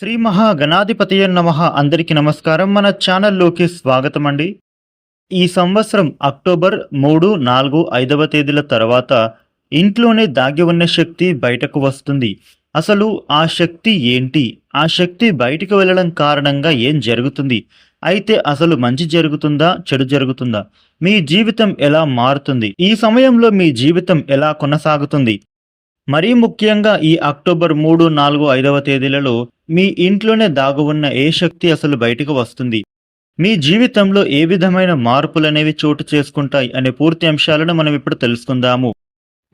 శ్రీ మహాగణాధిపతయ నమ. అందరికి నమస్కారం. మన ఛానల్లోకి స్వాగతం అండి ఈ సంవత్సరం అక్టోబర్ మూడు నాలుగు ఐదవ తేదీల తర్వాత ఇంట్లోనే దాగి ఉన్న శక్తి బయటకు వస్తుంది. అసలు ఆ శక్తి ఏంటి? ఆ శక్తి బయటకు వెళ్ళడం కారణంగా ఏం జరుగుతుంది? అయితే అసలు మంచి జరుగుతుందా? చెడు జరుగుతుందా? మీ జీవితం ఎలా మారుతుంది? ఈ సమయంలో మీ జీవితం ఎలా కొనసాగుతుంది? మరీ ముఖ్యంగా ఈ అక్టోబర్ మూడు నాలుగు ఐదవ తేదీలలో మీ ఇంట్లోనే దాగు ఉన్న ఏ శక్తి అసలు బయటకు వస్తుంది? మీ జీవితంలో ఏ విధమైన మార్పులు అనేవి చోటు చేసుకుంటాయి అనే పూర్తి అంశాలను మనం ఇప్పుడు తెలుసుకుందాము.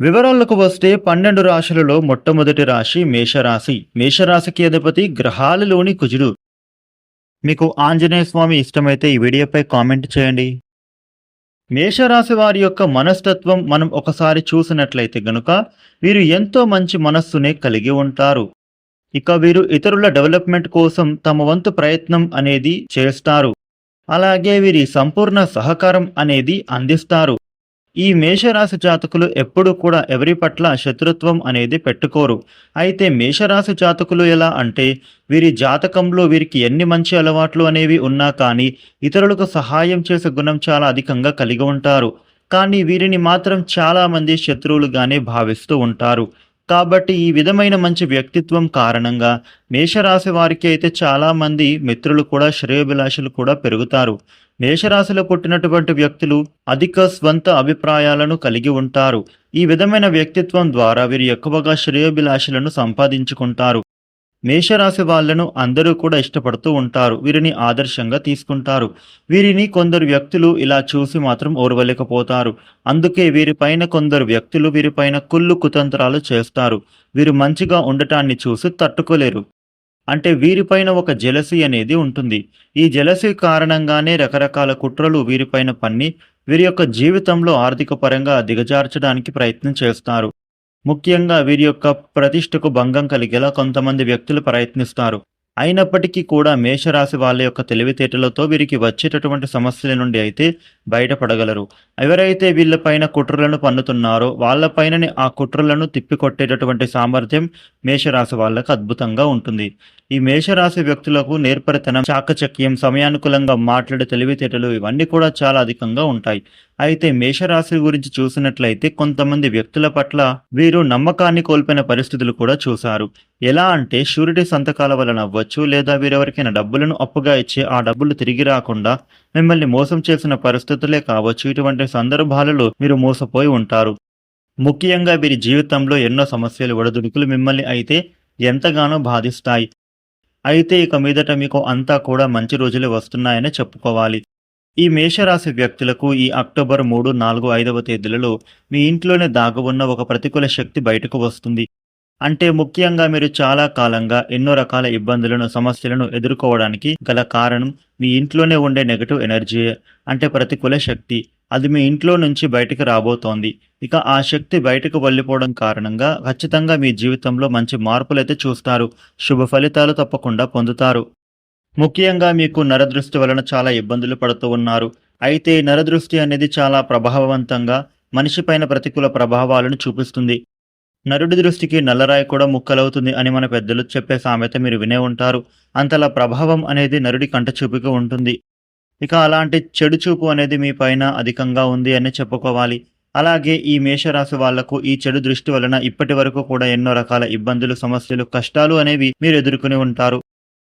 వివరాలకు వస్తే పన్నెండు రాశులలో మొట్టమొదటి రాశి మేషరాశి. మేషరాశికి అధిపతి గ్రహాలలోని కుజుడు. మీకు ఆంజనేయ స్వామి ఇష్టమైతే ఈ వీడియోపై కామెంట్ చేయండి. మేషరాశి వారి యొక్క మనస్తత్వం మనం ఒకసారి చూసినట్లయితే గనుక వీరు ఎంతో మంచి మనస్సునే కలిగి ఉంటారు. ఇక వీరు ఇతరుల డెవలప్మెంట్ కోసం తమ వంతు ప్రయత్నం అనేది చేస్తారు. అలాగే వీరి సంపూర్ణ సహకారం అనేది అందిస్తారు. ఈ మేషరాశి జాతకులు ఎప్పుడూ కూడా ఎవరి పట్ల శత్రుత్వం అనేది పెట్టుకోరు. అయితే మేషరాశి జాతకులు ఎలా అంటే వీరి జాతకంలో వీరికి ఎన్ని మంచి అలవాట్లు అనేవి ఉన్నా కానీ ఇతరులకు సహాయం చేసే గుణం చాలా అధికంగా కలిగి ఉంటారు. కానీ వీరిని మాత్రం చాలామంది శత్రువులుగానే భావిస్తూ ఉంటారు. కాబట్టి ఈ విధమైన మంచి వ్యక్తిత్వం కారణంగా మేషరాశి వారికి అయితే చాలా మంది మిత్రులు కూడా శ్రేయోభిలాషులు కూడా పెరుగుతారు. మేషరాశిలో పుట్టినటువంటి వ్యక్తులు అధిక స్వంత అభిప్రాయాలను కలిగి ఉంటారు. ఈ విధమైన వ్యక్తిత్వం ద్వారా వీరు ఎక్కువగా శ్రేయోభిలాషులను సంపాదించుకుంటారు. మేషరాశి వాళ్ళను అందరూ కూడా ఇష్టపడుతూ ఉంటారు. వీరిని ఆదర్శంగా తీసుకుంటారు. వీరిని కొందరు వ్యక్తులు ఇలా చూసి మాత్రం ఓర్వలేకపోతారు. అందుకే వీరిపైన కొందరు వ్యక్తులు వీరిపైన కుళ్ళు కుతంత్రాలు చేస్తారు. వీరు మంచిగా ఉండటాన్ని చూసి తట్టుకోలేరు. అంటే వీరిపైన ఒక జెలసీ అనేది ఉంటుంది. ఈ జలసి కారణంగానే రకరకాల కుట్రలు వీరిపైన పన్ని వీరి యొక్క జీవితంలో ఆర్థిక పరంగా దిగజార్చడానికి ప్రయత్నం చేస్తారు. ముఖ్యంగా వీరి యొక్క ప్రతిష్టకు భంగం కలిగేలా కొంతమంది వ్యక్తులు ప్రయత్నిస్తారు. అయినప్పటికీ కూడా మేషరాశి వాళ్ళ యొక్క తెలివితేటలతో వీరికి వచ్చేటటువంటి సమస్యల నుండి అయితే బయటపడగలరు. ఎవరైతే వీళ్ళపైన కుట్రలను పన్నుతున్నారో వాళ్ళపైన ఆ కుట్రలను తిప్పికొట్టేటటువంటి సామర్థ్యం మేషరాశి వాళ్ళకు అద్భుతంగా ఉంటుంది. ఈ మేషరాశి వ్యక్తులకు నేర్పరితనం చాకచక్యం సమయానుకూలంగా మాట్లాడే తెలివితేటలు ఇవన్నీ కూడా చాలా అధికంగా ఉంటాయి. అయితే మేషరాశి గురించి చూసినట్లయితే కొంతమంది వ్యక్తుల పట్ల వీరు నమ్మకాన్ని కోల్పోయిన పరిస్థితులు కూడా చూశారు. ఎలా అంటే షూరిటీ సంతకాల వలన అవ్వచ్చు లేదా వీరెవరికైనా డబ్బులను అప్పుగా ఇచ్చి ఆ డబ్బులు తిరిగి రాకుండా మిమ్మల్ని మోసం చేసిన పరిస్థితులే కావచ్చు. ఇటువంటి సందర్భాలలో మీరు మోసపోయి ఉంటారు. ముఖ్యంగా వీరి జీవితంలో ఎన్నో సమస్యలు ఒడదుడుకులు మిమ్మల్ని అయితే ఎంతగానో బాధిస్తాయి. అయితే ఇక మీదట మీకు అంతా కూడా మంచి రోజులు వస్తున్నాయని చెప్పుకోవాలి. ఈ మేషరాశి వ్యక్తులకు ఈ అక్టోబర్ మూడు నాలుగు ఐదవ తేదీలలో మీ ఇంట్లోనే దాగి ఉన్న ఒక ప్రతికూల శక్తి బయటకు వస్తుంది. అంటే ముఖ్యంగా మీరు చాలా కాలంగా ఎన్నో రకాల ఇబ్బందులను సమస్యలను ఎదుర్కోవడానికి గల కారణం మీ ఇంట్లోనే ఉండే నెగటివ్ ఎనర్జీ అంటే ప్రతికూల శక్తి. అది మీ ఇంట్లో నుంచి బయటకు రాబోతోంది. ఇక ఆ శక్తి బయటకు వెళ్ళిపోవడం కారణంగా ఖచ్చితంగా మీ జీవితంలో మంచి మార్పులైతే చూస్తారు. శుభ ఫలితాలు తప్పకుండా పొందుతారు. ముఖ్యంగా మీకు నరదృష్టి వలన చాలా ఇబ్బందులు పడుతూ ఉన్నారు. అయితే నరదృష్టి అనేది చాలా ప్రభావవంతంగా మనిషిపైన ప్రతికూల ప్రభావాలను చూపిస్తుంది. నరుడి దృష్టికి నల్లరాయి కూడా ముక్కలవుతుంది అని మన పెద్దలు చెప్పే సామెత మీరు వినే ఉంటారు. అంతలా ప్రభావం అనేది నరుడి కంట ఉంటుంది. ఇక అలాంటి చెడు చూపు అనేది మీ పైన అధికంగా ఉంది అని చెప్పుకోవాలి. అలాగే ఈ మేషరాశి వాళ్ళకు ఈ చెడు దృష్టి వలన ఇప్పటి వరకు కూడా ఎన్నో రకాల ఇబ్బందులు సమస్యలు కష్టాలు అనేవి మీరు ఎదుర్కొని ఉంటారు.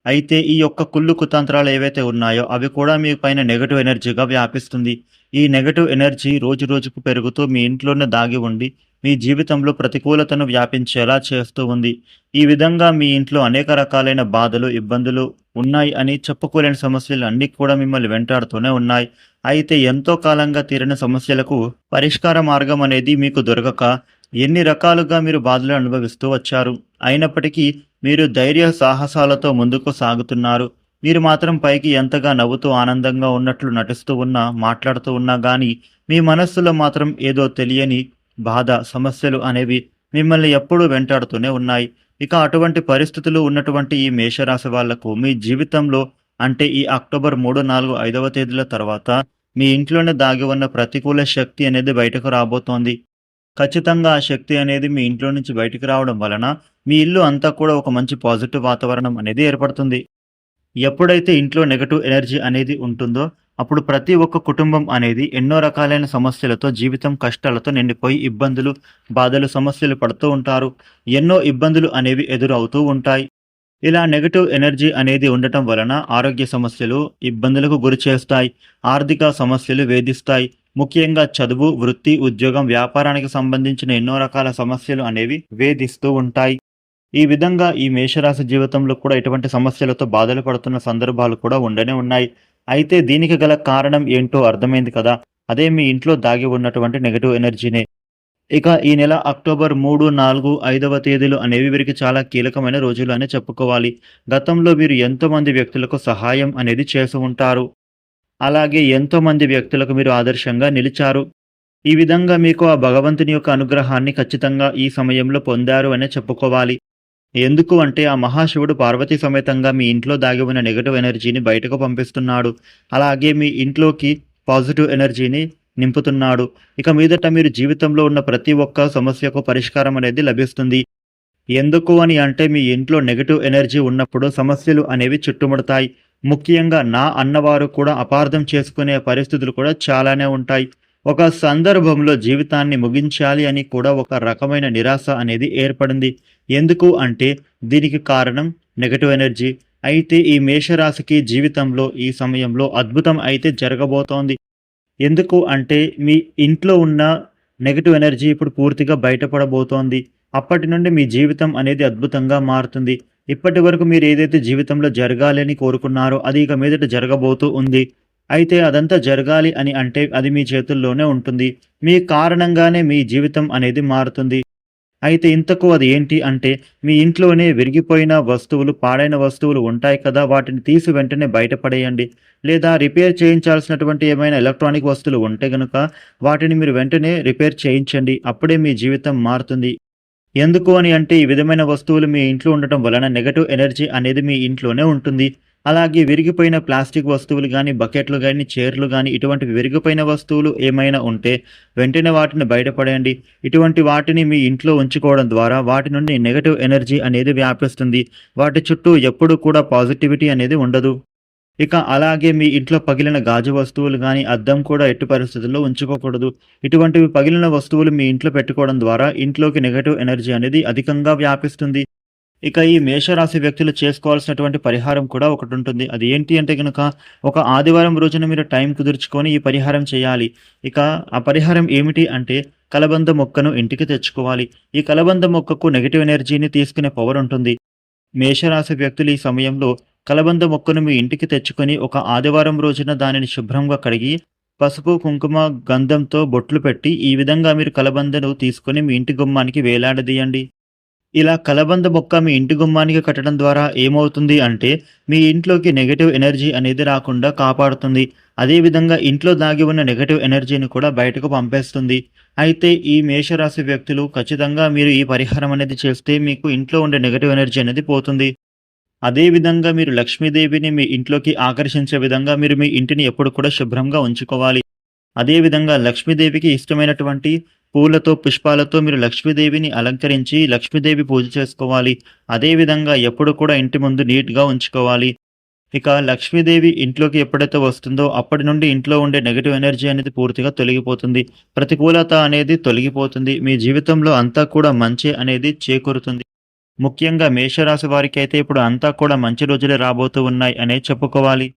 అయితే ఈ యొక్క కుళ్ళు కుతంత్రాలు ఏవైతే ఉన్నాయో అవి కూడా మీ పైన నెగటివ్ ఎనర్జీగా వ్యాపిస్తుంది. ఈ నెగటివ్ ఎనర్జీ రోజు రోజుకు పెరుగుతూ మీ ఇంట్లోనే దాగి ఉండి మీ జీవితంలో ప్రతికూలతను వ్యాపించేలా చేస్తూ ఉంది. ఈ విధంగా మీ ఇంట్లో అనేక రకాలైన బాధలు ఇబ్బందులు ఉన్నాయి అని చెప్పుకోలేని సమస్యలు అన్ని కూడా మిమ్మల్ని వెంటాడుతూనే ఉన్నాయి. అయితే ఎంతో కాలంగా తీరిన సమస్యలకు పరిష్కార మార్గం అనేది మీకు దొరకక ఎన్ని రకాలుగా మీరు బాధలు అనుభవిస్తూ వచ్చారు? అయినప్పటికీ మీరు ధైర్య సాహసాలతో ముందుకు సాగుతున్నారు. మీరు మాత్రం పైకి ఎంతగా నవ్వుతూ ఆనందంగా ఉన్నట్లు నటిస్తూ ఉన్నా మాట్లాడుతూ ఉన్నా కానీ మీ మనస్సులో మాత్రం ఏదో తెలియని బాధ సమస్యలు అనేవి మిమ్మల్ని ఎప్పుడూ వెంటాడుతూనే ఉన్నాయి. ఇక అటువంటి పరిస్థితులు ఉన్నటువంటి ఈ మేషరాశి వాళ్ళకు మీ జీవితంలో అంటే ఈ అక్టోబర్ మూడు నాలుగు ఐదవ తేదీల తర్వాత మీ ఇంట్లోనే దాగి ఉన్న ప్రతికూల శక్తి అనేది బయటకు రాబోతోంది. ఖచ్చితంగా ఆ శక్తి అనేది మీ ఇంట్లో నుంచి బయటికి రావడం వలన మీ ఇల్లు అంతా కూడా ఒక మంచి పాజిటివ్ వాతావరణం అనేది ఏర్పడుతుంది. ఎప్పుడైతే ఇంట్లో నెగటివ్ ఎనర్జీ అనేది ఉంటుందో అప్పుడు ప్రతి ఒక్క కుటుంబం అనేది ఎన్నో రకాలైన సమస్యలతో జీవితం కష్టాలతో నిండిపోయి ఇబ్బందులు, బాధలు, సమస్యలు పడుతూ ఉంటారు. ఎన్నో ఇబ్బందులు అనేవి ఎదురవుతూ ఉంటాయి. ఇలా నెగటివ్ ఎనర్జీ అనేది ఉండటం వలన ఆరోగ్య సమస్యలు ఇబ్బందులకు గురిచేస్తాయి. ఆర్థిక సమస్యలు వేధిస్తాయి. ముఖ్యంగా చదువు, వృత్తి, ఉద్యోగం, వ్యాపారానికి సంబంధించిన ఎన్నో రకాల సమస్యలు అనేవి వేధిస్తూ ఉంటాయి. ఈ విధంగా ఈ మేషరాశి జీవితంలో కూడా ఇటువంటి సమస్యలతో బాధలు పడుతున్న సందర్భాలు కూడా ఉండనే ఉన్నాయి. అయితే దీనికి గల కారణం ఏంటో అర్థమైంది కదా! అదే మీ ఇంట్లో దాగి ఉన్నటువంటి నెగటివ్ ఎనర్జీనే. ఇక ఈ నెల అక్టోబర్ 3, 4, 5వ తేదీలు అనేవి వీరికి చాలా కీలకమైన రోజులు అనే చెప్పుకోవాలి. గతంలో వీరు ఎంతోమంది వ్యక్తులకు సహాయం అనేది చేసి ఉంటారు. అలాగే ఎంతోమంది వ్యక్తులకు మీరు ఆదర్శంగా నిలిచారు. ఈ విధంగా మీకు ఆ భగవంతుని యొక్క అనుగ్రహాన్ని ఖచ్చితంగా ఈ సమయంలో పొందారు అనే చెప్పుకోవాలి. ఎందుకు అంటే ఆ మహాశివుడు పార్వతీ సమేతంగా మీ ఇంట్లో దాగి ఉన్న నెగటివ్ ఎనర్జీని బయటకు పంపిస్తున్నాడు. అలాగే మీ ఇంట్లోకి పాజిటివ్ ఎనర్జీని నింపుతున్నాడు. ఇక మీదట మీరు జీవితంలో ఉన్న ప్రతి ఒక్క సమస్యకు పరిష్కారం అనేది లభిస్తుంది. ఎందుకు అని అంటే మీ ఇంట్లో నెగటివ్ ఎనర్జీ ఉన్నప్పుడు సమస్యలు అనేవి చుట్టుముడతాయి. ముఖ్యంగా నా అన్నవారు కూడా అపార్థం చేసుకునే పరిస్థితులు కూడా చాలానే ఉంటాయి. ఒక సందర్భంలో జీవితాన్ని ముగించాలి అని కూడా ఒక రకమైన నిరాశ అనేది ఏర్పడింది. ఎందుకు అంటే దీనికి కారణం నెగటివ్ ఎనర్జీ. అయితే ఈ మేషరాశికి జీవితంలో ఈ సమయంలో అద్భుతం అయితే జరగబోతోంది. ఎందుకు అంటే మీ ఇంట్లో ఉన్న నెగటివ్ ఎనర్జీ ఇప్పుడు పూర్తిగా బయటపడబోతోంది. అప్పటి నుండి మీ జీవితం అనేది అద్భుతంగా మారుతుంది. ఇప్పటి వరకు మీరు ఏదైతే జీవితంలో జరగాలని కోరుకున్నారో అది ఇక మీదట జరగబోతూ ఉంది. అయితే అదంతా జరగాలి అని అంటే అది మీ చేతుల్లోనే ఉంటుంది. మీ కారణంగానే మీ జీవితం అనేది మారుతుంది. అయితే ఇంతకు అది ఏంటి అంటే మీ ఇంట్లోనే విరిగిపోయిన వస్తువులు, పాడైన వస్తువులు ఉంటాయి కదా! వాటిని తీసి వెంటనే బయటపడేయండి లేదా రిపేర్ చేయించాల్సినటువంటి ఏమైనా ఎలక్ట్రానిక్ వస్తువులు ఉంటే గనుక వాటిని మీరు వెంటనే రిపేర్ చేయించండి. అప్పుడే మీ జీవితం మారుతుంది. ఎందుకు అని అంటే ఈ విధమైన వస్తువులు మీ ఇంట్లో ఉండటం వలన నెగటివ్ ఎనర్జీ అనేది మీ ఇంట్లోనే ఉంటుంది. అలాగే విరిగిపోయిన ప్లాస్టిక్ వస్తువులు కానీ బకెట్లు కానీ చైర్లు కానీ ఇటువంటి విరిగిపోయిన వస్తువులు ఏమైనా ఉంటే వెంటనే వాటిని బయటపడండి ఇటువంటి వాటిని మీ ఇంట్లో ఉంచుకోవడం ద్వారా వాటి నుండి నెగటివ్ ఎనర్జీ అనేది వ్యాపిస్తుంది. వాటి చుట్టూ ఎప్పుడూ కూడా పాజిటివిటీ అనేది ఉండదు. ఇక అలాగే మీ ఇంట్లో పగిలిన గాజు వస్తువులు కానీ అద్దం కూడా ఎట్టి పరిస్థితుల్లో ఉంచుకోకూడదు. ఇటువంటివి పగిలిన వస్తువులు మీ ఇంట్లో పెట్టుకోవడం ద్వారా ఇంట్లోకి నెగటివ్ ఎనర్జీ అనేది అధికంగా వ్యాపిస్తుంది. ఇక ఈ మేషరాశి వ్యక్తులు చేసుకోవాల్సినటువంటి పరిహారం కూడా ఒకటి ఉంటుంది అది ఏంటి అంటే కనుక ఒక ఆదివారం రోజున మీరు టైం కుదుర్చుకొని ఈ పరిహారం చేయాలి. ఇక ఆ పరిహారం ఏమిటి అంటే కలబంద మొక్కను ఇంటికి తెచ్చుకోవాలి. ఈ కలబంద మొక్కకు నెగిటివ్ ఎనర్జీని తీసుకునే పవర్ ఉంటుంది. మేషరాశి వ్యక్తులు ఈ సమయంలో కలబంద మొక్కను మీ ఇంటికి తెచ్చుకొని ఒక ఆదివారం రోజున దానిని శుభ్రంగా కడిగి పసుపు, కుంకుమ, గంధంతో బొట్లు పెట్టి ఈ విధంగా మీరు కలబందను తీసుకొని మీ ఇంటి గుమ్మానికి వేలాడదీయండి. ఇలా కలబంద మొక్క మీ ఇంటి గుమ్మానికి కట్టడం ద్వారా ఏమవుతుంది అంటే మీ ఇంట్లోకి నెగటివ్ ఎనర్జీ అనేది రాకుండా కాపాడుతుంది. అదేవిధంగా ఇంట్లో దాగి ఉన్న నెగటివ్ ఎనర్జీని కూడా బయటకు పంపేస్తుంది. అయితే ఈ మేషరాశి వ్యక్తులు ఖచ్చితంగా మీరు ఈ పరిహారం అనేది చేస్తే మీకు ఇంట్లో ఉండే నెగటివ్ ఎనర్జీ అనేది పోతుంది. అదేవిధంగా మీరు లక్ష్మీదేవిని మీ ఇంట్లోకి ఆకర్షించే విధంగా మీరు మీ ఇంటిని ఎప్పుడు కూడా శుభ్రంగా ఉంచుకోవాలి. అదేవిధంగా లక్ష్మీదేవికి ఇష్టమైనటువంటి పూలతో, పుష్పాలతో మీరు లక్ష్మీదేవిని అలంకరించి లక్ష్మీదేవి పూజ చేసుకోవాలి. అదేవిధంగా ఎప్పుడు కూడా ఇంటి ముందు నీట్‌గా ఉంచుకోవాలి. ఇక లక్ష్మీదేవి ఇంట్లోకి ఎప్పుడైతే వస్తుందో అప్పటి నుండి ఇంట్లో ఉండే నెగిటివ్ ఎనర్జీ అనేది పూర్తిగా తొలగిపోతుంది. ప్రతికూలత అనేది తొలగిపోతుంది. మీ జీవితంలో అంతా కూడా మంచి అనేది చేకూరుతుంది. ముఖ్యంగా మేషరాశి వారికైతే ఇప్పుడు అంతా కూడా మంచి రోజులే రాబోతూ ఉన్నాయి అనే చెప్పుకోవాలి.